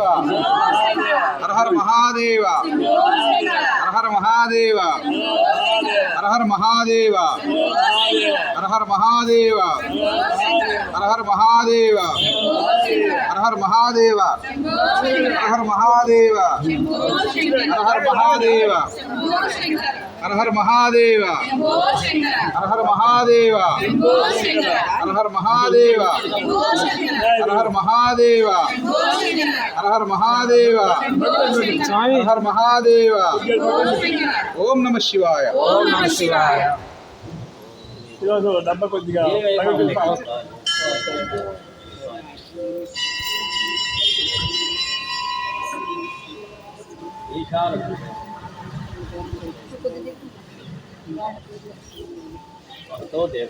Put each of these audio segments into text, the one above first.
మహాదేవ హర హర మహాదేవ. హర హర మహాదేవ. హర హర మహాదేవ. హర హర మహాదేవ. హర హర మహాదేవ. హర హర మహాదేవ. హర హర మహాదేవ. హర హర మహాదేవ. హరహర మహాదేవ. హరహర మహాదేవ. హరహర మహాదేవ. హరహర మహాదేవ. హరహర మహాదేవ. హరహర మహాదేవ. ఓం నమ శివాయ. ఓం కొద్దిగా तो देव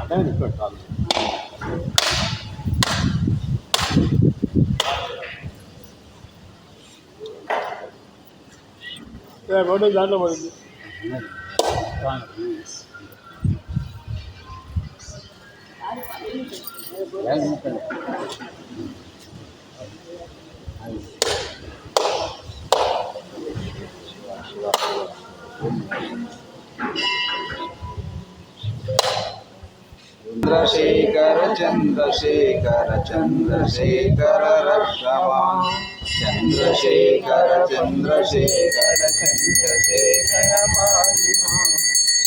అదే పెట్టాలి चंद्रशेखर चंद्रशेखर चंद्रशेखर रक्षवा चंद्रशेखर चंद्रशेखर చంద్రశేఖర పాలిమా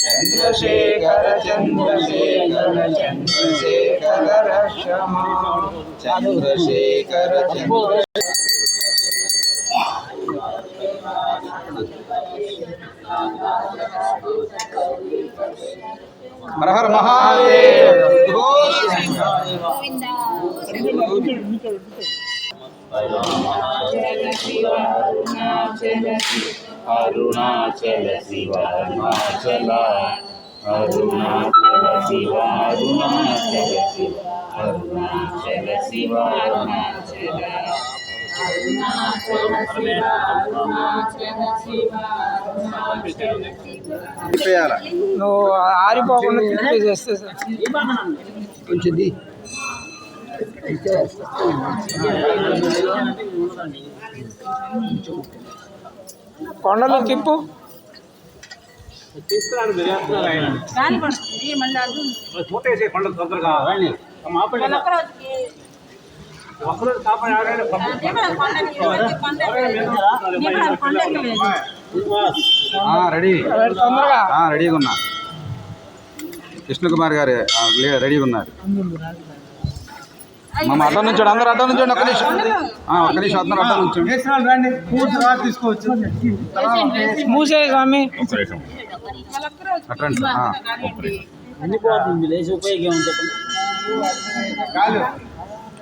చంద్రశేఖర చంద్రశేఖర చంద్రశేఖర రక్షమా చంద్రశేఖర చంద్ర హర హర మహాదేవ్ అరుణాచల శివ అరుణాచల అరుణాచల శివ అరుణాచల శివ అరుణాచల శివ అరుణాచల. తిప్పేయాల నువ్వు ఆరిపోకుండా తిప్పి చేస్తే సార్. కొంచెం ది. కొండలు. తిప్పు రెడీ. తొందరగా? రెడీగా ఉన్నా. కృష్ణకుమార్ గారు రెడీగా ఉన్నారు. మా నుంచి అందరు అడ్డ నుంచి ఒక్క నిమిషం. అందరు నుంచి తీసుకోవచ్చు. మూసే స్వామి.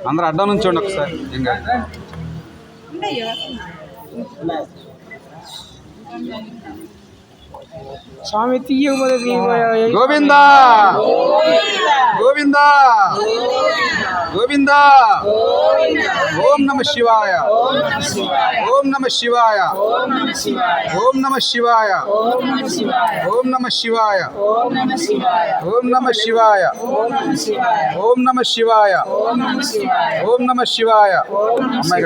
అందరు అడ్డ నుంచి ఒకసారి ఇంకా Thank you. స్వామి తీయకపోతే గోవిందా! గోవిందా! గోవిందా! ఓం నమ శివాయ! ఓం నమ శివాయ! ఓం నమ శివాయ! ఓం నమ శివాయ! ఓం నమ శివాయ! ఓం నమ శివాయ! ఓం నమ శివాయ! అమ్మాయి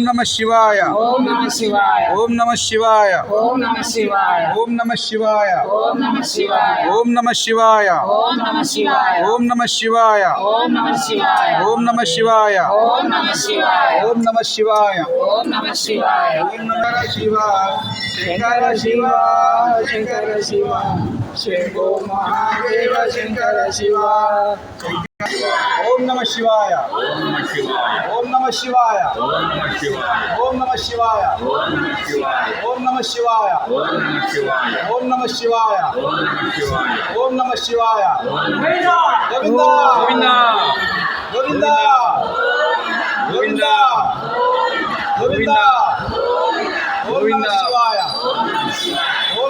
నమ శివాయ ఓం నమ శివాయ ఓం నమ శివాయ ఓం నమ శివాయ ఓం నమ శివాయ ఓం నమ శివాయ ఓం నమ శివాయ ఓం నమ శివాయ ఓం నమ శివాయ ఓం నమ శివాయ ఓం నమ శివాయ ఓం నమ శివాయ ఓం నమ శివాయ ఓం నమ శివాయ ఓం నమ శివాయ శంకర శివ శంకర శివ శంభో మహాదేవ శంకర శివ ఓం నమ శివాయ. ఓం నమ శివాయ. ఓం నమ శివాయ. ఓం నమ శివాయ. ఓం నమ శివాయ. ఓం నమ శివాయ. ఓం నమ శివాయ.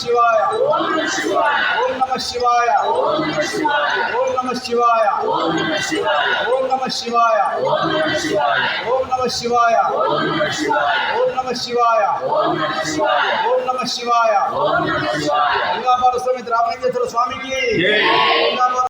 శివాయ ఓం నమ శివాయ. ఓం నమ శివాయ. ఓం నమ శివాయ. ఓం నమ శివాయ. ఓం నమ శివాయ. ఓం నమ శివాయ. ఓం నమ శివాయ. ఓం నమ శివాయ. ఓం నమ శివాయ ఓం నమ శివాయ ఓం నమ శివాయ లింగాపాల సమేత రామలింగేశ్వర స్వామికి